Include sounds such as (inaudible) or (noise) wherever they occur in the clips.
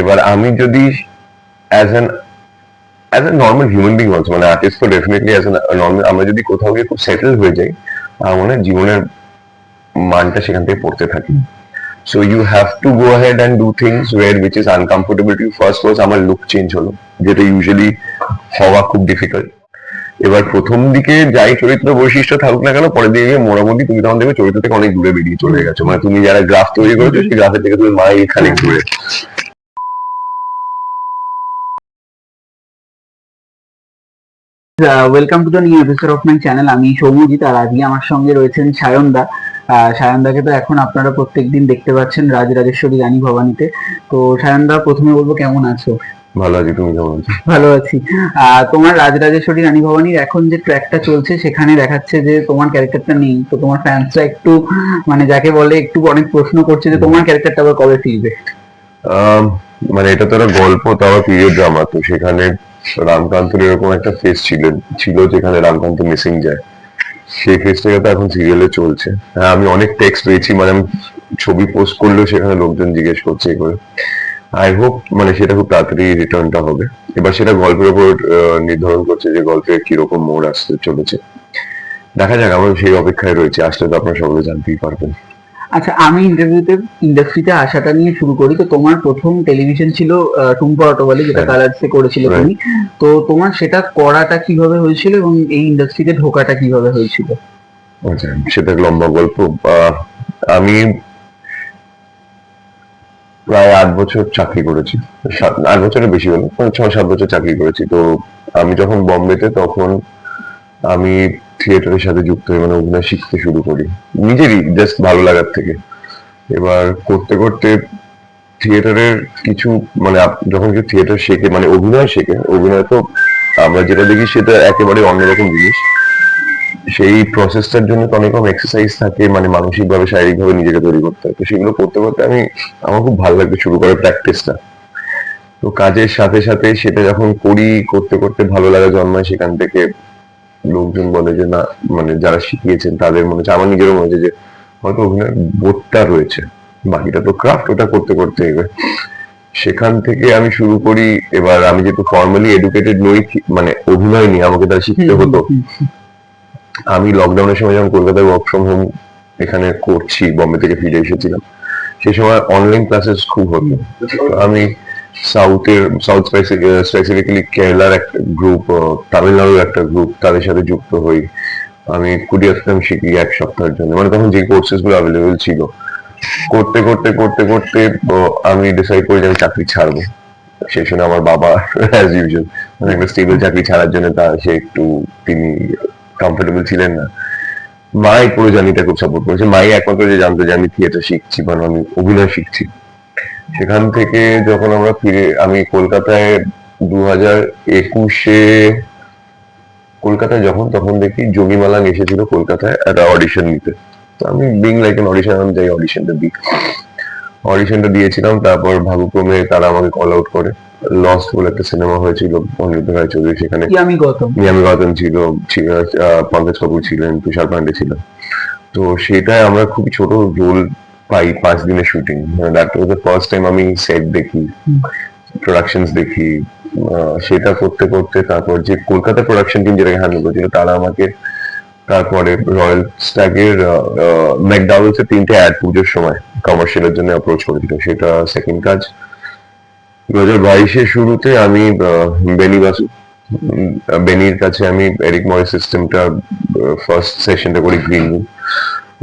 এবার আমি যদি as an as a normal human being also মানে আর্টিস্ট তো ডেফিনেটলি অ্যাজ নর্মাল আমরা যদি কোথাও গিয়ে খুব সেটেল হয়ে যাই, আমার জীবনের মানটা সেখান থেকে পড়তে থাকি। So you have to go head and do things where which is uncomfortable to first was আমার লুক চেঞ্জ হলো, যেটা ইউজুয়ালি হওয়া খুব ডিফিকাল্ট এবার প্রথম দিকে যাই চরিত্র বৈশিষ্ট্য থাকুক না কেন, পরের দিকে মোটামুটি তুমি তখন দেখবে চরিত্র থেকে অনেক দূরে বেরিয়ে চলে গেছো। মানে তুমি যারা গ্রাফ তৈরি করেছ, সেই গ্রাফের থেকে তুমি মাই খানিক দূরে। Welcome to the new episode of my channel আমি সৌম্যজিৎ আর আজকে আমার সঙ্গে রয়েছেন সায়নদা। সায়নদাকে তো এখন আপনারা প্রত্যেকদিন দেখতে পাচ্ছেন রাজ রাজেশ্বরী রানী ভবানীতে। তো সায়নদা প্রথমে বলব কেমন আছো? ভালো আছি তুমি কেমন আছো? (laughs) ভালো আছি। তোমার রাজ রাজেশ্বরী রানী ভবানীর এখন যে ট্র্যাকটা চলছে সেখানে দেখাচ্ছে যে তোমার ক্যারেক্টারটা নেই। তো তোমার ফ্যান্সরা একটু মানে যাকে বলে একটু অনেক প্রশ্ন করছে যে তোমার ক্যারেক্টারটা আবার কবে ফিরবে? মানে এটা তো একটা গল্প, তাও পিরিয়ড ড্রামা তো সেখানে রামকান্তর এরকম একটা ফেস ছিল ছিল যেখানে রামকান্ত মিসিং যায়। সেই ফেসটাকে তো এখন সিরিয়ালে চলছে। হ্যাঁ আমি অনেক টেক্সট পেয়েছি মানে আমি ছবি পোস্ট করলেও সেখানে লোকজন জিজ্ঞেস করছে করে। আই হোপ মানে সেটা খুব তাড়াতাড়ি রিটার্নটা হবে। এবার সেটা গল্পের উপর নির্ধারণ করছে যে গল্পে কীরকম মোড় আসতে চলেছে। দেখা যাক, আমার সেই অপেক্ষায় রয়েছে। আসলে তো আপনারা সকলে জানতেই পারবেন। আচ্ছা আমি ইন্টারভিউতে ইন্ডাস্ট্রিতে আসাটা নিয়ে শুরু করি। তো তোমার প্রথম টেলিভিশন ছিল টুম্পা অটোবালি যেটা হ্যাঁ। কালার্সে করেছিল তুমি। তো তোমার সেটা করাটা কীভাবে হয়েছিল এবং এই ইন্ডাস্ট্রিতে ঢোকাটা কীভাবে হয়েছিল? আচ্ছা সেটা লম্বা গল্প। আমি প্রায় আট বছর চাকরি করেছি। আট বছরের বেশি হলো ছয় সাত বছর চাকরি করেছি। তো আমি যখন বম্বেতে তখন আমি থিয়েটারের সাথে যুক্ত হয়ে মানে অভিনয় শিখতে শুরু করি। নিজেরই জাস্ট ভালো লাগার থেকে। এবার করতে করতে থিয়েটারের কিছু মানে যখন কেউ থিয়েটার শেখে মানে অভিনয় শেখে, অভিনয় তো আমরা যেটা দেখি সেটা একেবারে অন্যরকম জিনিস। সেই প্রসেসটার জন্য তো অনেক রকম এক্সারসাইজ থাকে মানে মানসিকভাবে, শারীরিকভাবে শারীরিক ভাবে নিজেকে তৈরি করতে হয়। তো সেগুলো করতে করতে আমি, আমার খুব ভালো লাগবে শুরু করে প্র্যাকটিসটা তো কাজের সাথে সাথে সেটা যখন করি, করতে করতে ভালো লাগা জন্মায় সেখান থেকে। লোকজন বলে যে, না মানে যারা শিখিয়েছেন তাদের মনে হচ্ছে, আমার নিজেরও মনে হচ্ছে যে, হয়তো অভিনয় বোধটা রয়েছে, বাকিটা তো ক্রাফট ওটা করতে করতে এবার সেখান থেকে আমি শুরু করি, এবার আমি যেহেতু ফর্মালি এডুকেটেড নই মানে অভিনয় নিয়ে আমাকে তারা শিখতে হতো। আমি লকডাউনের সময় যখন কলকাতায় ওয়ার্ক ফ্রম হোম এখানে করছি, বম্বে থেকে ফিরে এসেছিলাম সেই সময় অনলাইন ক্লাসেস খুব হতো। আমি সাউথের সাউথ স্পেসিফিক্যালি কেরালার একটা গ্রুপ তামিলনাড়ুর একটা গ্রুপ তাদের সাথে যুক্ত হই। আমি কুডিয়াত্তম শিখি এক সপ্তাহের জন্য। মানে তখন যে কোর্সেসগুলো অ্যাভেলেবেল ছিল। করতে করতে করতে করতে আমি ডিসাইড করি যে আমি চাকরি ছাড়বো। সেই সময় আমার বাবা অ্যাজ ইউজুয়াল মানে একটা স্টেবল চাকরি ছাড়ার জন্য তা, সে একটু তিনি কমফোর্টেবল ছিলেন না। মাই পুরো জার্নিটা খুব সাপোর্ট করেছে। মাই একমাত্র যে জানতো যে আমি থিয়েটার শিখছি বা আমি অভিনয় শিখছি। সেখান থেকে যখন আমরা ফিরে আমি কলকাতায় দু হাজার একুশে কলকাতায় যখন তখন দেখি যোগী মালাং এসেছিল কলকাতায় একটা অডিশন নিতে। তো আমি বিং লাইক এন অডিশন আমি যাই অডিশনটা দিই। অডিশনটা দিয়েছিলাম তারপর ভাগ্যক্রমে তারা আমাকে কল আউট করে। লস্ট বলে একটা সিনেমা হয়েছিল অনিরুদ্ধ রায় চৌধুরী সেখানে আমি গৌতম। ছিল ছিল, পঙ্কজ কাপুর ছিলেন তুষার পান্ডে ছিল তো সেটাই আমরা খুবই ছোট রোল পাই পাঁচ দিনের shooting that was the first time আমি সেট দেখি প্রোডাকশনস দেখি। সেটা করতে করতে তারপর যে কলকাতা প্রোডাকশন টিম যেটাকে হ্যান্ডেল করেছিল, তারা আমাকে তারপরে রয়্যাল স্ট্যাগের ম্যাকডাউলস এর তিনটে অ্যাড পুজোর সময় কমার্শিয়ালের জন্য অ্যাপ্রোচ করেছিল। সেটা সেকেন্ড কাজ। দু হাজার বাইশের শুরুতে আমি বেনি বাসু বেনির কাছে আমি এরিক ময়ের সিস্টেমটা ফার্স্ট সেশনটা করি গ্রিন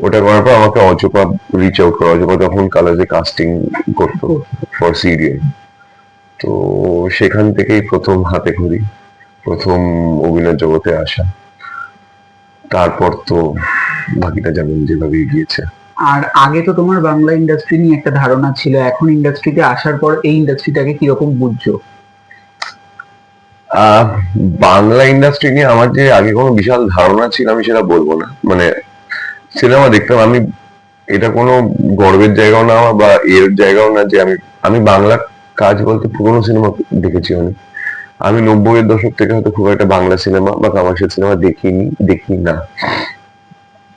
ওটা করার পর আমাকে অজপা রিচ আউট করা। অজপা তখন কালাজে কাস্টিং করতো ফর সিরিয়াল তো সেখান থেকেই প্রথম হাতে খড়ি প্রথম অভিনয় জগতে আসা। তারপর তো বাকিটা যেমন যেভাবে গিয়েছে। আর আগে তো তোমার বাংলা ইন্ডাস্ট্রি নিয়ে একটা ধারণা ছিল এখন ইন্ডাস্ট্রিতে আসার পর এই ইন্ডাস্ট্রিটাকে কীরকম বুঝছ? আহ, বাংলা ইন্ডাস্ট্রি নিয়ে আমার যে আগে কোনো বিশাল ধারণা ছিল আমি সেটা বলব না। মানে সিনেমা দেখতাম, আমি এটা কোনো গর্বের জায়গাও না বা এর জায়গাও না যে আমি আমি বাংলা কাজ বলতে পুরোনো সিনেমা দেখেছি অনেক আমি নব্বইয়ের দশক থেকে হয়তো খুব একটা বাংলা সিনেমা বা কমার্শিয়াল সিনেমা দেখিনি, দেখি না।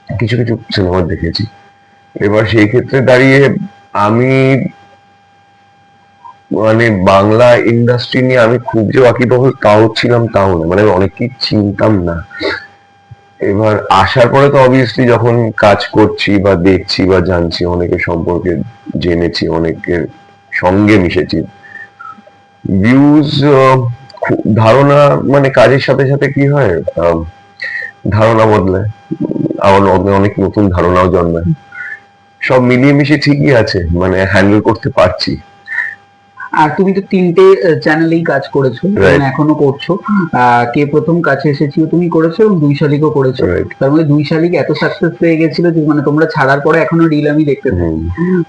কিছু কিছু সিনেমা দেখেছি। এবার সেই ক্ষেত্রে দাঁড়িয়ে আমি মানে বাংলা ইন্ডাস্ট্রি নিয়ে আমি খুব যে বাকি ওয়াকিবহল তাও ছিলাম তাও না মানে আমি অনেক কিছু চিনতাম না। এবার আসার পরে তো অবভিয়াসলি যখন কাজ করছি বা দেখছি বা জানছি অনেকের সম্পর্কে জেনেছি অনেকের সঙ্গে মিশেছি ভিউজ ধারণা মানে কাজের সাথে সাথে কি হয়? ধারণা বদলায়। আমার অনেক- অনেক নতুন ধারণাও জন্মায়। সব মিলিয়ে মিশিয়ে ঠিকই আছে মানে হ্যান্ডেল করতে পারছি। আর তুমি তো তিনটে চ্যানেলেই কাজ করেছ এবং এখনও করছ। কে প্রথম কাছে এসেছিও তুমি করেছ এবং দুই শালিকও করেছ। তার মধ্যে দুই শালিক এত সাকসেস পেয়ে গেছিল যে মানে তোমরা ছাড়ার পরে এখনও রিল আমি দেখতে পাই।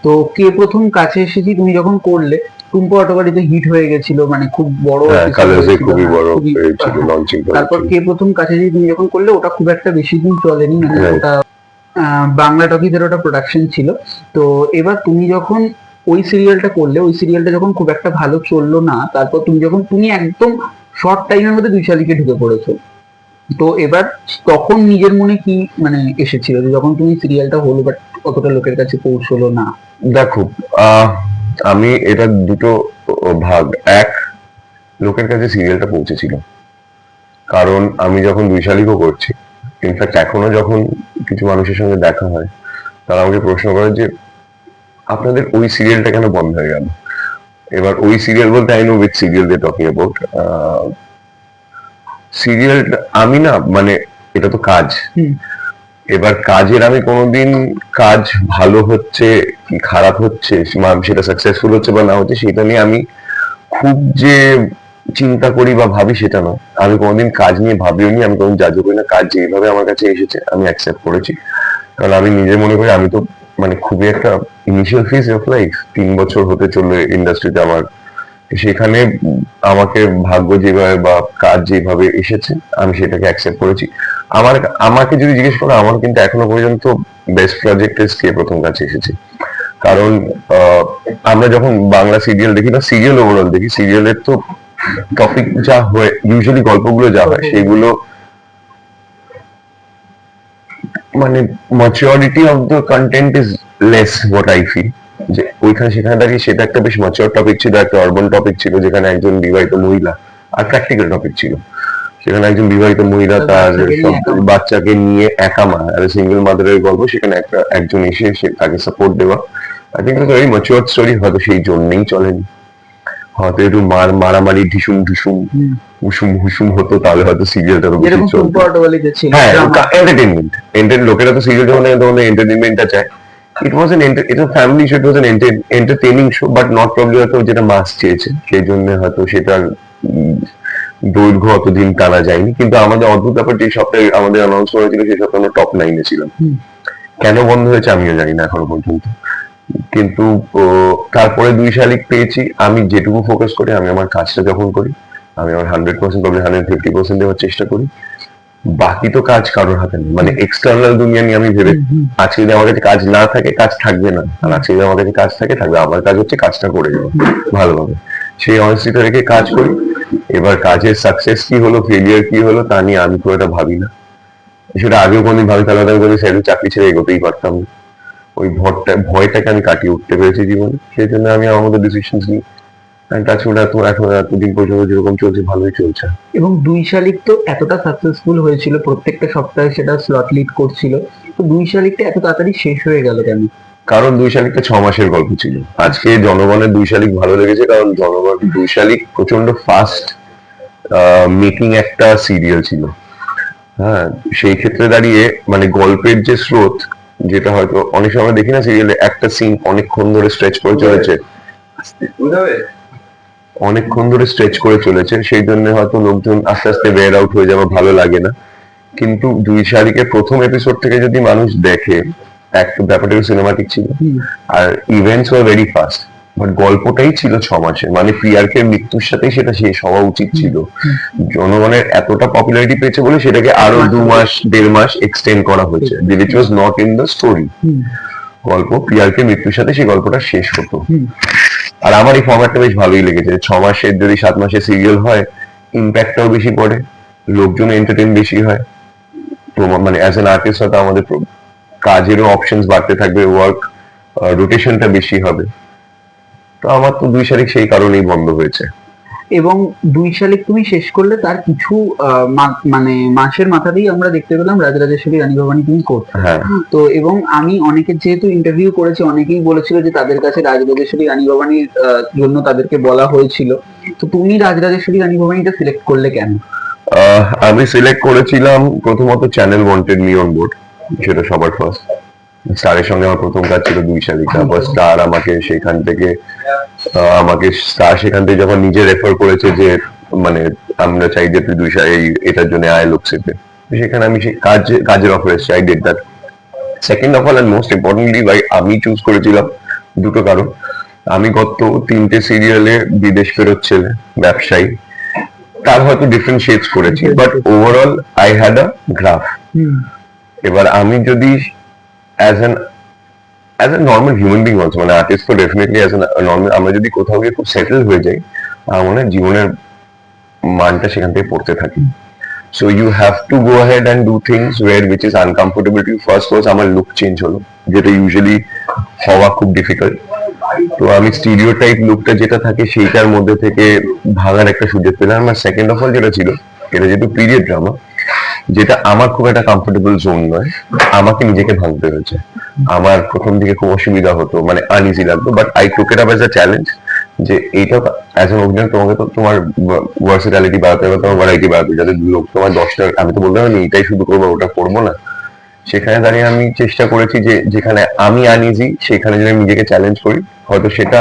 তো কে প্রথম কাছে এসেছি তুমি যখন করলে টুম্পা অটোবাড়িতে হিট হয়ে গেছিল মানে খুব বড় হ্যাঁ খুবই বড় তারপর কে প্রথম কাছে তুমি যখন করলে ওটা খুব একটা বেশি দিন চলেনি মানে ওটা আহ, বাংলা টকিজের ওটা প্রোডাকশন ছিল। তো এবার তুমি যখন ওই সিরিয়ালটা করলে, ওই সিরিয়ালটা যখন খুব একটা ভালো চলল না, তারপর তুমি যখন, তুমি একদম শর্ট টাইমের মধ্যে দুই শালিকে ঢুকে পড়েছো। তো এবার তখন নিজের মনে কি মানে এসেছিল যখন তুমি সিরিয়ালটা হলো বাট অতটা লোকের কাছে পৌঁছলো না? দেখো আমি এটা দুটো ভাগ। এক, লোকের কাছে সিরিয়ালটা পৌঁছেছিল। কারণ আমি যখন দুই শালিকও করছি ইনফ্যাক্ট এখনও যখন কিছু মানুষের সঙ্গে দেখা হয়, তারা আমাকে প্রশ্ন করে যে আপনাদের ওই সিরিয়ালটা কেন বন্ধ হয়ে গেল? এবার ওই সিরিয়াল বলতে I know with serial they talking about serial আমি না মানে এটা তো কাজ। এবার কাজের আমি কোনোদিন কাজ ভালো হচ্ছে কি খারাপ হচ্ছে সেটা সাকসেসফুল হচ্ছে বা না হচ্ছে সেটা নিয়ে আমি খুব যে চিন্তা করি বা ভাবি সেটা নয়। আমি কোনোদিন কাজ নিয়ে ভাবিও নি আমি কোনোদিন জাজও করি না কাজ যেভাবে আমার কাছে এসেছে আমি অ্যাকসেপ্ট করেছি। কারণ আমি নিজে মনে করি আমি তো মানে খুবই একটা ইনিশিয়াল ফেজ অফ লাইফ তিন বছর হতে চলল ইন্ডাস্ট্রিতে আমার। সেখানে আমাকে ভাগ্য যেভাবে বা কাজ যেভাবে এসেছে আমি সেটাকে অ্যাকসেপ্ট করেছি। আমার আমাকে যদি জিজ্ঞেস করো আমার কিন্তু এখনও পর্যন্ত বেস্ট প্রজেক্ট কে প্রথম কাছে এসেছে। কারণ আহ, আমরা যখন বাংলা সিরিয়াল দেখি বা সিরিয়াল ওভারঅল দেখি সিরিয়ালের তো টপিক যা হয় ইউজুয়ালি গল্পগুলো যা হয় সেগুলো মানে maturity of the content is less what I feel যে ওইখানে সেখানে দাঁড়িয়ে সেটা একটা বেশ ম্যাচিওর টপিক ছিল একটা অর্বান টপিক ছিল যেখানে একজন বিবাহিত মহিলা আর প্র্যাকটিক্যাল টপিক ছিল। সেখানে একজন বিবাহিত মহিলা তার বাচ্চাকে নিয়ে সব একা। মা। বাচ্চাকে নিয়ে একা মা আর সিঙ্গেল মাদারের গল্প সেখানে একটা একজন এসে সে তাকে সাপোর্ট দেওয়া। I think very mature story হয়তো সেই জন্যেই চলেনি। হয়তো একটু মার মারামারি ঢিসুম ঢিসুম। হুসুম হুসুম হতো তাহলে হয়তো সিরিয়ালটা। এন্টারটেনমেন্ট এন্টার লোকেরা তো সিরিয়াল যখন তখন এন্টারটেনমেন্টটা চায়। It was an it family show it was an entertaining show but not probably হয়তো যেটা মাস চেয়েছে। সেই জন্য হয়তো সেটার উম, দৈর্ঘ্য অতদিন টানা যায়নি। কিন্তু আমাদের অদ্ভুত ব্যাপার যে সপ্তাহে আমাদের অ্যানাউন্স করা ছিল সেই সপ্তাহে আমরা টপ নাইনে ছিলাম। কেন বন্ধ হয়েছে আমিও জানি না এখনও পর্যন্ত। কিন্তু তারপরে দুই শালিক পেয়েছি। আমি যেটুকু ফোকাস করি আমি আমার কাজটা যখন করি আমি আমার hundred percent probably hundred fifty percent দেওয়ার চেষ্টা করি। বাকি তো কাজ কারোর হাতে নেই। মানে এক্সটার্নাল দুনিয়া নিয়ে আমি ভেবে। আজকে যদি আমার কাছে কাজ না থাকে কাজ থাকবে না। আর আজকে যদি আমার কাছে কাজ থাকে থাকবে। আমার কাজ হচ্ছে কাজটা করে যাওয়া ভালোভাবে। সেই অনেস্টিটা রেখে কাজ করি। এবার কাজের সাকসেস কি হলো ফেলিয়ার কি হলো তা নিয়ে আমি খুব একটা ভাবি না। সেটা আগেও কোনদিন ভাবি তাহলে আমি কোনো চাকরি ছেড়ে এগোতেই পারতাম না। ওই ভরটা ভয়টাকে আমি কাটিয়ে উঠতে পেরেছি জীবনে। সেই জন্য আমি আমার মতো ডিসিশন নিই। তাছাড়া তো এখন এতদিন পর্যন্ত যেরকম চলছে ভালোই চলছে। এবং দুই শালিক তো এতটা সাকসেসফুল হয়েছিল প্রত্যেকটা সপ্তাহে সেটা স্লট লিড করছিল। তো দুই শালিকটা এত তাড়াতাড়ি শেষ হয়ে গেল কেন? কারণ দুই শালিকটা ছ মাসের গল্প ছিল। আজকে জনগণের দুই শালিক ভালো লেগেছে কারণ জনগণ দুই শালিক প্রচণ্ড ফাস্ট মেকিং একটা সিরিয়াল ছিল। হ্যাঁ সেই ক্ষেত্রে দাঁড়িয়ে মানে গল্পের যে স্রোত যেটা হয়তো অনেক সময় দেখি না সিরিয়ালে একটা সিন অনেকক্ষণ ধরে স্ট্রেচ করে চলেছে। অনেকক্ষণ ধরে স্ট্রেচ করে চলেছে সেই জন্য হয়তো লোকজন আস্তে আস্তে বেয়ার আউট হয়ে যাওয়া ভালো লাগে না। কিন্তু দুই শারিকের প্রথম এপিসোড থেকে যদি মানুষ দেখে এক ব্যাপারটা সিনেমাটিক ছিল। আর events were very fast but গল্পটাই ছিল ছ মাসে মানে পিয়ারকে মৃত্যুর সাথে সেটা শেষ হওয়া উচিত ছিল। জনগণের এতটা পপুলারিটি পেয়েছে বলে সেটাকে আরও দু মাস দেড় মাস এক্সটেন্ড করা হয়েছে। Which was not in the story গল্প পিয়ারকে মৃত্যুর সাথে সেই গল্পটা শেষ হতো। আর আমার এই ফর্ম্যাটটা বেশ ভালোই লেগেছে ছ মাসের যদি সাত মাসের সিরিয়াল হয় ইম্প্যাক্টটাও বেশি পড়ে লোকজন এন্টারটেন বেশি হয়। তোমার মানে অ্যাজ এন আর্টিস্ট হয়তো আমাদের কাজেরও অপশনস বাড়তে থাকবে ওয়ার্ক রোটেশনটা বেশি হবে। তো আমার তো দুই শালিক সেই কারণেই বন্ধ হয়েছে। এবং দুই শালিক তুমি শেষ করলে তার কিছু মানে মাসের মাথাতেই আমরা দেখতে পেলাম রাজরাজেশ্বরী রানী ভবানী তুমি করতে হ্যাঁ। তো এবং আমি অনেকে যেহেতু ইন্টারভিউ করেছি অনেকেই বলেছিল যে তাদের কাছে রাজরাজেশ্বরী রানী ভবানীর জন্য তাদেরকে বলা হয়েছিল। তো তুমি রাজরাজেশ্বরী রানী ভবানীটা সিলেক্ট করলে কেন? আমি সিলেক্ট করেছিলাম প্রথমত channel wanted me on board সেটা সবার ফার্স্ট স্টারের সঙ্গে আমার প্রথম কাজ ছিল দুই শালিক তারপর স্টার আমাকে সেখান থেকে আমাকে স্টার সেখান থেকে যখন নিজে রেফার করেছে যে মানে আমরা চাই যে তুই দুই শালিক এটার জন্য আয় লোকসেপে সেখানে আমি সেই কাজ কাজের অফার এসেছি I did that second of all and most importantly ভাই আমি চুজ করেছিলাম দুটো কারণ। আমি গত তিনটে সিরিয়ালে বিদেশ ফেরত ছেলে ব্যবসায়ী। তার হয়তো ডিফারেন্ট শেডস করেছি but overall I had a graph এবার আমি যদি as an as a normal human being also মানে আর্টিস্ট তো ডেফিনেটলি অ্যাজ নর্মাল আমরা যদি কোথাও গিয়ে খুব সেটেল হয়ে যাই আমার জীবনের মানটা সেখান থেকে পড়তে থাকে। So you have to go head and do things where which is uncomfortable to first was আমার লুক চেঞ্জ হলো, যেটা ইউজুয়ালি হওয়া খুব ডিফিকাল্ট তো আমি স্টিরিও টাইপ লুকটা যেটা থাকে, সেইটার মধ্যে থেকে ভাঙার একটা সুযোগ পেলাম। আমার সেকেন্ড অফ অল যেটা ছিল, এটা যেহেতু পিরিয়ড ড্রামা যেটা আমার খুব একটা কমফোর্টেবল জোন নয়, আমাকে নিজেকে ভাঙতে হয়েছে। আমার প্রথম দিকে খুব অসুবিধা হতো মানে আনইজি লাগতো but I took it up as a challenge যে এইটা অ্যাজ এন অভিনয় তোমাকে তো তোমার ভার্সিটালিটি বাড়াতে হবে, তোমার ভ্যারাইটি বাড়াতে যাতে লোক তোমার দশটা, আমি তো বলতে পারি এইটাই শুধু করব, ওটা করব না। সেখানে দাঁড়িয়ে আমি চেষ্টা করেছি যে যেখানে আমি আনইজি সেখানে যদি আমি নিজেকে চ্যালেঞ্জ করি, হয়তো সেটা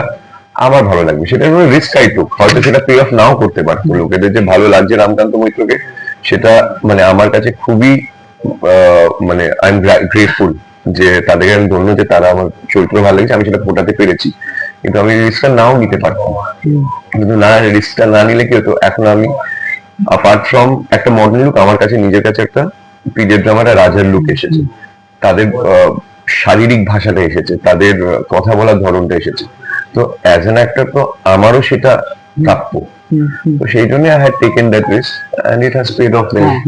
আমার ভালো লাগবে। সেটা রিস্ক আই টুক হয়তো সেটা পে অফ নাও করতে পারতো লোকেদের যে ভালো লাগছে রামকান্ত মৈত্রকে সেটা মানে আমার কাছে খুবই মানে আই এম গ্রেটফুল যে তাদেরকে আমি ধন্য যে তারা আমার চরিত্র ভালো লেগেছে, আমি সেটা ফোটাতে পেরেছি। কিন্তু আমি রিস্কটা নাও নিতে পারতাম কিন্তু না, রিস্কটা না নিলে কি হতো? এখন আমি অ্যাপার্ট ফ্রম একটা মডেল লুক আমার কাছে নিজের কাছে একটা পিরিয়ড ড্রামাটা রাজার লুক এসেছে। তাদের শারীরিক ভাষাটা এসেছে, তাদের কথা বলার ধরনটা এসেছে। তো অ্যাজ এন অ্যাক্টর তো আমারও সেটা প্রাপ্য। সেই জন্য I had taken that risk and it has paid off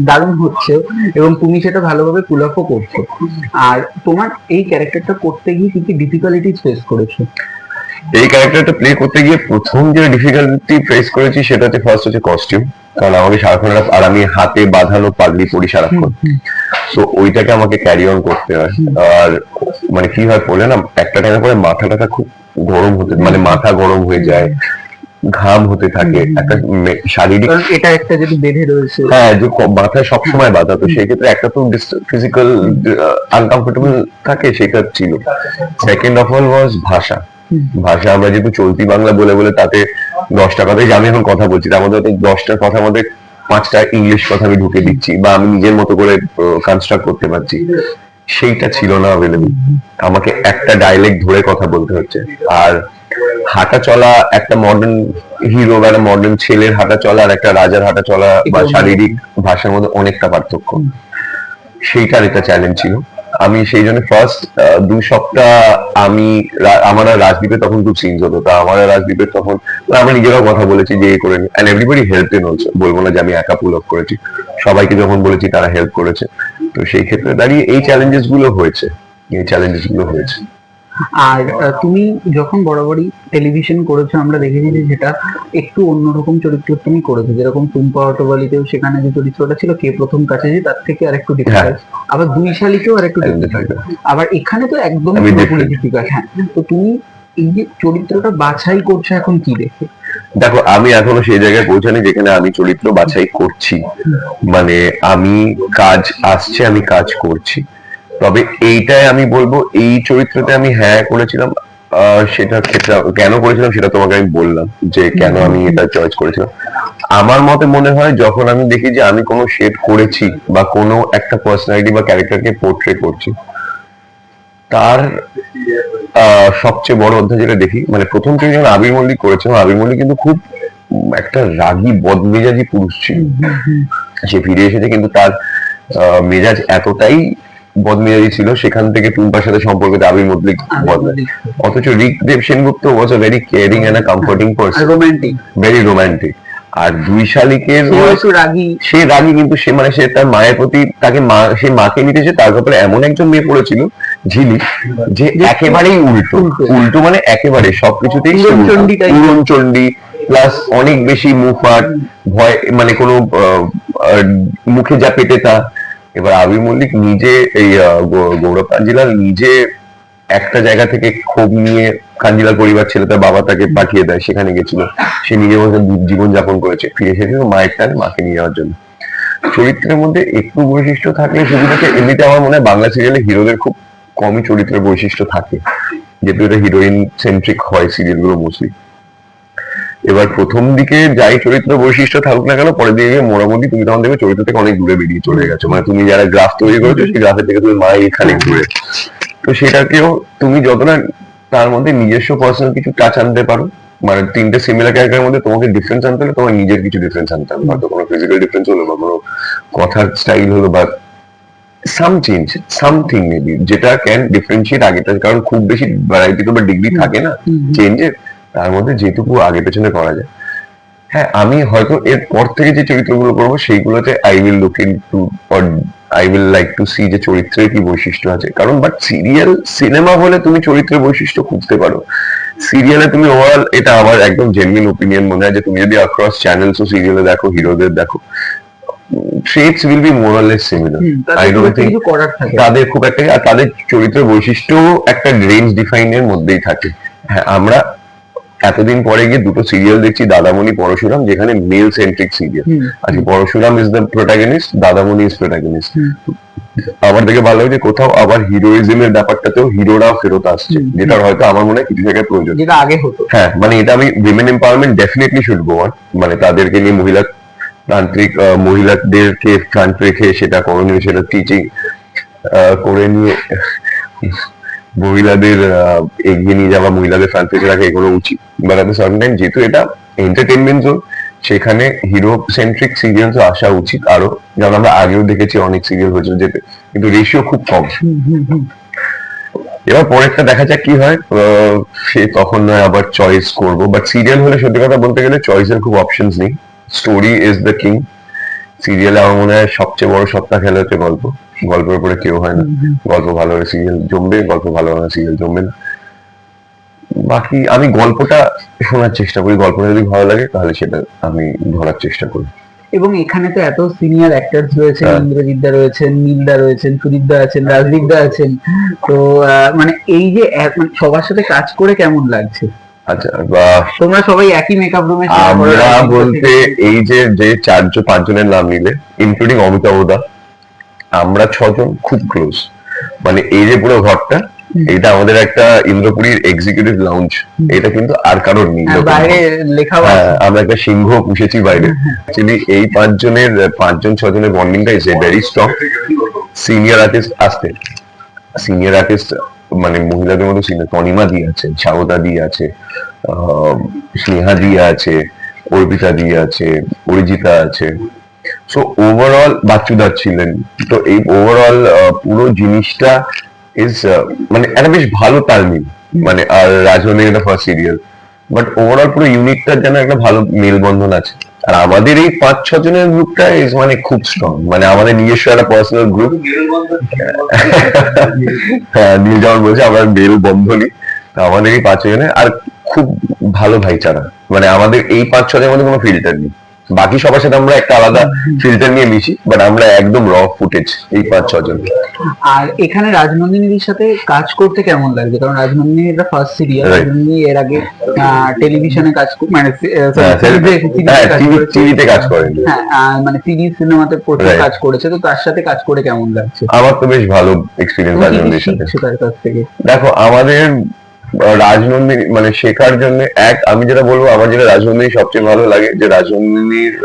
দারুণ হচ্ছে এবং তুমি সেটা ভালোভাবে পুল আপও করছ। আর তোমার এই ক্যারেক্টারটা করতে গিয়ে কি কি ডিফিকাল্টিস ফেস করেছ? এই ক্যারেক্টারটা প্লে করতে গিয়ে প্রথম যে ডিফিকাল্টি ফেস করেছি সেটা হচ্ছে ফার্স্ট হচ্ছে কস্টিউম কারণ আমাকে সারাক্ষণ আর আমি হাতে বাঁধানো পাগড়ি পরি সারাক্ষণ। তো ওইটাকে আমাকে ক্যারি অন করতে হয়। আর মানে কি হয় পড়লে না একটা টাইমে পরে মাথা টাথা খুব গরম হতে মানে মাথা গরম হয়ে যায়। ঘাম হতে থাকে একটা শারীরিক এটা একটা যেটা বেঁধে রয়েছে। হ্যাঁ যে মাথায় সবসময় বাধা তো সেই ক্ষেত্রে একটা তো ফিজিক্যাল আনকমফোর্টেবল থাকে সেটা ছিল। সেকেন্ড অফ অল ওয়াজ ভাষা। ভাষা আমরা যেহেতু চলতি বাংলা বলে বলে তাতে দশটা কথাই আমি এখন কথা বলছি তার মধ্যে দশটার কথার মধ্যে পাঁচটা ইংলিশ কথা আমি ঢুকে দিচ্ছি বা আমি নিজের মতো করে কনস্ট্রাক্ট করতে পারছি। সেইটা ছিল না অ্যাভেলেবল আমাকে একটা ডাইলেক্ট ধরে কথা বলতে হচ্ছে। আর হাঁটা চলা একটা মডার্ন হিরো বা একটা মডার্ন ছেলের হাঁটা চলা আর একটা রাজার হাঁটা চলা বা শারীরিক ভাষার মধ্যে অনেকটা পার্থক্য। সেইটার একটা চ্যালেঞ্জ ছিল। আমি সেই জন্য ফার্স্ট দুই সপ্তাহ আমি আমার আর রাজদীপের তখন খুব সিনস হতো। তা আমার আর রাজদীপের তখন তো আমরা নিজেরাও কথা বলেছি যে এই করে and everybody help in also বলব না যে আমি একা পুল আপ করেছি। সবাইকে যখন বলেছি তারা হেল্প করেছে। তো সেই ক্ষেত্রে দাঁড়িয়ে এই চ্যালেঞ্জেসগুলো হয়েছে। এই চ্যালেঞ্জেসগুলো হয়েছে। আর তুমি যখন বরাবরই টেলিভিশন করেছ আমরা দেখেছি যে যেটা একটু অন্যরকম চরিত্র তুমি করেছ। যেরকম টুম্পা অটোবালিতেও সেখানে যে চরিত্রটা ছিল কে প্রথম কাছে যে তার থেকে আর একটু ডিফিকাল্ট আবার দুই শালিকেও আর একটু একদম আবার এখানে তো একদম পুরোপুরি ডিফিকাল্ট হ্যাঁ তো তুমি এই যে চরিত্রটা বাছাই করছ এখন কি দেখে? দেখো আমি এখনও সেই জায়গায় পৌঁছানি যেখানে আমি চরিত্র বাছাই করছি। মানে আমি কাজ আসছে আমি কাজ করছি। তবে এইটাই আমি বলব এই চরিত্রতে আমি হ্যাঁ করেছিলাম সেটা ক্ষেত্রে কেন করেছিলাম সেটা তোমাকে আমি বললাম যে কেন আমি এটা চয়েস করেছিলাম। আমার মতে মনে হয় যখন আমি দেখি যে আমি কোনো শেড করেছি বা কোনো একটা পার্সোনালিটি বা ক্যারেক্টারকে পোর্ট্রে করছি তার আহ, সবচেয়ে বড় অধ্যায় যেটা দেখি মানে প্রথম থেকে যখন আবির মল্লিক করেছিলাম আবির মল্লিক কিন্তু খুব একটা রাগী বদমেজাজি পুরুষ ছিল। সে ফিরে এসেছে কিন্তু তার মেজাজ এতটাই বদমেজাজি ছিল সেখান থেকে টুম্পার সাথে সম্পর্কিত আবির মল্লিক বদলায়। অথচ Rik Dev Sengupta was a very caring and a comforting person romantic very romantic আর দুই শালিকের সে রাগী কিন্তু সে মানে সে তার মায়ের প্রতি তাকে মা সে মাকে নিতে এসে তার ব্যাপারে এমন একজন মেয়ে পড়েছিল ঝিলি যে একেবারেই উল্টো। উল্টো। মানে একেবারে সবকিছুতেই type। উড়নচণ্ডী প্লাস অনেক বেশি মুফাট ভয় মানে কোনো মুখে যা পেটে তা। এবার আবির মল্লিক নিজে এই গৌরব কাঞ্জিলাল নিজে একটা জায়গা থেকে ক্ষোভ নিয়ে কাঞ্জিলাল পরিবার ছেলে তার বাবা তাকে পাঠিয়ে দেয়, সেখানে গেছিল। সে নিজের মধ্যে জীবন যাপন করেছে। ফিরে এসেছিল মায়ের টানে মাকে নিয়ে যাওয়ার জন্য। চরিত্রের মধ্যে একটু বৈশিষ্ট্য থাকলে সুবিধাতে এমনিতে আমার মনে হয় বাংলা সিরিয়ালে হিরোদের খুব কমই চরিত্রের বৈশিষ্ট্য থাকে। যেহেতু এটা হিরোইন সেন্ট্রিক হয় সিরিয়ালগুলো মোস্টলি এবার প্রথম দিকে যাই চরিত্র বৈশিষ্ট্য থাকুক না কেন পরের দিকে মোটামুটি তুমি তখন দেখবে চরিত্র থেকে অনেক দূরে বেরিয়ে চলে গেছো। মানে তুমি যারা গ্রাফ তৈরি করেছ সেই গ্রাফের থেকে তুমি মা এখানে দূরে তো সেটাকেও তুমি যত না তার মধ্যে নিজস্ব পার্সোনাল কিছু টাচ আনতে পারো মানে তিনটে সিমিলার ক্যারেক্টারের মধ্যে তোমাকে ডিফারেন্স আনতে হলে তোমার নিজের কিছু ডিফারেন্স আনতে হবে। হয়তো কোনো ফিজিক্যাল ডিফারেন্স হলো বা কোনো কথার স্টাইল হলো বা সাম চেঞ্জ সামথিং মেবি যেটা ক্যান ডিফারেন্সিয়েট আগেটার কারণ খুব বেশি ভ্যারাইটি তো বা ডিগ্রি থাকে না। চেঞ্জের তার মধ্যে যেটুকু আগে পেছনে করা যায়। হ্যাঁ আমি হয়তো এর পর থেকে যে চরিত্রগুলো করব সেইগুলোতে I will look into I will like to see যে চরিত্রের কি বৈশিষ্ট্য আছে। কারণ বাট সিরিয়াল সিনেমা হলে তুমি চরিত্রের বৈশিষ্ট্য খুঁজতে পারো। সিরিয়ালে তুমি ওভারঅল এটা আমার একদম জেনুইন ওপিনিয়ন মনে হয় যে তুমি যদি অ্যাক্রস চ্যানেলস ও সিরিয়ালে দেখো হিরোদের দেখো traits will be more or less similar কিছু করার থাকে। তাদের খুব একটা আর তাদের চরিত্রের বৈশিষ্ট্য একটা রেঞ্জ ডিফাইনের মধ্যেই থাকে। হ্যাঁ আমরা এতদিন পরে গিয়ে দুটো সিরিয়াল দেখছি দাদামণি পরশুরাম যেখানে মেল সেন্ট্রিক সিরিয়াল। আজকে Parshuram is the protagonist Dadamoni is protagonist আমার থেকে ভালো লাগে কোথাও আবার হিরোইজমের ব্যাপারটাতেও হিরোরাও ফেরত আসছে। যেটার হয়তো আমার মনে হয় কিছু জায়গায় প্রয়োজন। যেটা আগে হতো। হ্যাঁ মানে এটা আমি women empowerment definitely should go on মানে তাদেরকে নিয়ে মহিলা তান্ত্রিক মহিলাদেরকে ফ্রন্ট রেখে সেটা করণীয় সেটা টিচিং করে নিয়ে মহিলাদের এগিয়ে নিয়ে যাওয়া মহিলাদের ফ্রন্ট রেখে এগুলো উচিত। বাট এট সার্টেন টাইম যেহেতু এটা এন্টারটেনমেন্ট জোন সেখানে হিরো সেন্ট্রিক সিরিয়ালস আসা উচিত। আরও যেমন আমরা আগেও দেখেছি অনেক সিরিয়াল হয়েছিল যেতে কিন্তু রেশিও খুব কম। এবার পরেরটা দেখা যাক কি হয়। সে তখন নয় আবার চয়েস করব। বাট সিরিয়াল হলে সত্যি কথা বলতে গেলে চয়েসের খুব অপশনস নেই। স্টোরি ইজ দ্য কিং সিরিয়ালে আমার মনে হয় সবচেয়ে বড় সত্তা খেলা হচ্ছে গল্প। গল্পের উপরে কেউ হয় না। গল্প ভালো হলে সিরিয়াল জমবে গল্প ভালো হলে সিরিয়াল জমবে না। বাকি আমি গল্পটা শোনার চেষ্টা করি গল্পটা যদি ভালো লাগে তাহলে সেটা আমি ধরার চেষ্টা করি। এবং এখানে তো এত সিনিয়র অ্যাক্টরস রয়েছেন হ্যাঁ। ইন্দ্রজিৎ দা রয়েছেন নীলদা রয়েছেন সুদীপ দা আছেন রাজদীপ দা আছেন। তো মানে এই যে মানে সবার সাথে কাজ করে কেমন লাগছে? আচ্ছা তোমরা সবাই একই মেকআপ রুমে আমরা বলতে এই যে যে চারজন পাঁচজনের নাম নিলে ইনক্লুডিং অমিতাভ দা আমরা ছজন খুব ক্লোজ মানে এই যে পুরো ঘরটা এটা আমাদের একটা ইন্দ্রপুরীর এক্সিকিউটিভ লাউঞ্জ এটা কিন্তু আর কারোর নেই। হ্যাঁ, আমরা একটা সিংহ পুষেছি বাইরে। অ্যাকচুয়ালি এই পাঁচজনের পাঁচজন ছজনের বন্ডিংটা is very strong senior artist আসতে সিনিয়র আর্টিস্ট মানে মহিলাদের মধ্যে সিনিয়র তনিমা দি আছে সাগতা দি আছে আহ, স্নেহা দি আছে অর্পিতা দি আছে অরিজিতা আছে। সো ওভারঅল বাচ্চুদার ছিলেন। তো এই ওভারঅল পুরো জিনিসটা ইজ মানে একটা বেশ ভালো তালমিল। মানে আর রাজনীতির একটা ফার্স্ট সিরিয়াল বাট ওভারঅল পুরো ইউনিটটার যেন একটা ভালো মেলবন্ধন আছে। আর আমাদের এই পাঁচ ছ জনের গ্রুপটা ইজ মানে খুব স্ট্রং মানে আমাদের নিজস্ব একটা পার্সোনাল গ্রুপ হ্যাঁ নিয়ে যেমন বলছে, আমরা মেল বন্ধনই আমাদের এই পাঁচ জনের আর খুব ভালো ভাইচারা। মানে আমাদের এই পাঁচ ছজনের মধ্যে কোনো ফিল্টার নেই। বাকি সবার সাথে আমরা একটা আলাদা ফিল্টার নিয়ে মিশি বাট আমরা একদম র ফুটেজ এই পাঁচ ছজন আর এখানে রাজনন্দিনীর সাথে কাজ করতে কেমন লাগছে কারণ রাজনন্দিনী এটা ফার্স্ট সিরিয়াল. রাজনন্দিনী এর আগে টেলিভিশনে কাজ কর- মানে হ্যাঁ টিভিতে কাজ করেন। হ্যাঁ আহ, মানে সিরিজ সিনেমাতে প্রচুর কাজ করেছে তো তার সাথে কাজ করে কেমন লাগছে? আমার তো বেশ ভালো এক্সপিরিয়েন্স রাজনন্দির সাথে। দেখো আমাদের রাজনন্দিনী মানে শেখার জন্য এক, আমি যেটা বলব, আমার যেটা রাজনন্দিনী সবচেয়ে ভালো লাগে, যে রাজনন্দিনীর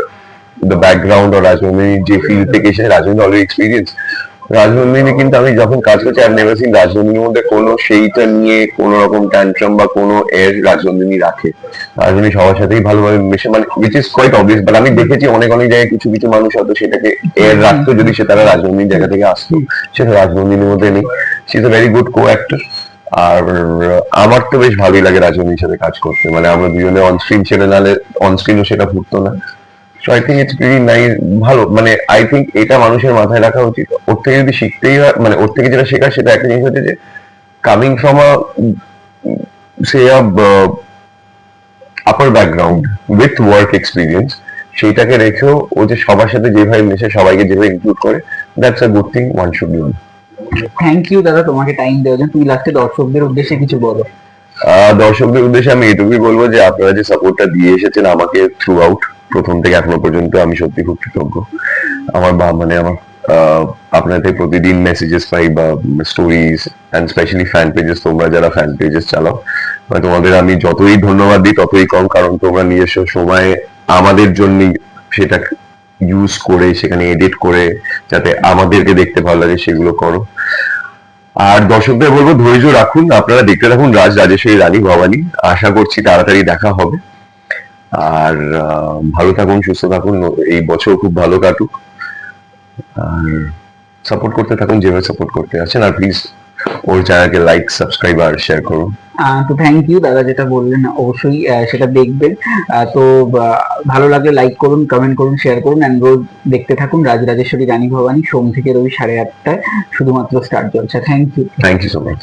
দ্য ব্যাকগ্রাউন্ড ও রাজনন্দিনীর যে ফিল্ড থেকে এসে রাজনন্দিনী অলরেডি এক্সপিরিয়েন্স রাজনন্দিনী কিন্তু আমি যখন কাজ করছি আর নেভার সিন রাজনন্দিনীর মধ্যে কোনো সেইটা নিয়ে কোনো রকম ট্যান্ট্রাম বা কোনো এর রাজনন্দিনী রাখে। রাজনন্দিনী সবার সাথেই ভালোভাবে মেশে মানে which is quite obvious but আমি দেখেছি অনেক অনেক জায়গায় কিছু কিছু মানুষ হয়তো সেটাকে এর রাখতো যদি সে তারা রাজনন্দিনীর জায়গা থেকে আসতো, সেটা রাজনন্দিনীর মধ্যে নেই। She is a very good co-actor আর, আমার তো বেশ ভালোই লাগে রাজনন্দিনীর সাথে কাজ করতে। মানে আমরা দুজনে অন স্ক্রিন ছেড়ে নালে অন স্ক্রিনও সেটা ফুটতো না। So I think it's very nice ভালো। মানে আই থিঙ্ক এটা মানুষের মাথায় রাখা উচিত। ওর থেকে যদি শিখতেই হয় মানে ওর থেকে যেটা শেখার, সেটা একটা জিনিস হচ্ছে যে coming from a say upper background with work experience সেইটাকে রেখেও ও যে সবার সাথে যেভাবে মিশে সবাইকে যেভাবে ইনক্লুড করে that's a good thing one should do thank you দাদা তোমাকে টাইম দেওয়ার জন্য। তুমি লাস্টে দর্শকদের উদ্দেশ্যে কিছু বলো। দর্শকদের উদ্দেশ্যে আমি এটুকুই বলব যে আপনারা যে সাপোর্টটা দিয়ে এসেছেন আমাকে থ্রু আউট প্রথম থেকে এখনও পর্যন্ত আমি সত্যি খুব কৃতজ্ঞ। আমার বা মানে আমার আপনাদের প্রতিদিন মেসেজেস পাই বা stories and specially fan pages তোমরা যারা ফ্যান পেজেস চালাও তোমাদের আমি যতই ধন্যবাদ দিই, ততই কম, কারণ তোমরা নিজস্ব সময় আমাদের জন্য সেটা ইউজ করে, সেখানে এডিট করে, যাতে আমাদেরকে দেখতে ভালো লাগে, সেগুলো করো। আর দর্শকদের বলব, ধৈর্য রাখুন। আপনারা দেখতে থাকুন রাজ, রাজেশ্বরী, রানী, ভবানী। আশা করছি তাড়াতাড়ি দেখা হবে। আর ভালো থাকুন, সুস্থ থাকুন। এই বছর খুব ভালো কাটুক। আর সাপোর্ট করতে থাকুন, যেভাবে সাপোর্ট করতে আছেন আর প্লিজ ওর চ্যানেলকে লাইক সাবস্ক্রাইব আর শেয়ার করুন তো থ্যাংক ইউ দাদা যেটা বললেন অবশ্যই সেটা দেখবেন। তো ভালো লাগলে লাইক করুন কমেন্ট করুন শেয়ার করুন অ্যান্ড রোজ দেখতে থাকুন রাজ রাজেশ্বরী রানী ভবানী সোম থেকে রবি সাড়ে আটটায় শুধুমাত্র Star Jalsha thank you thank you so much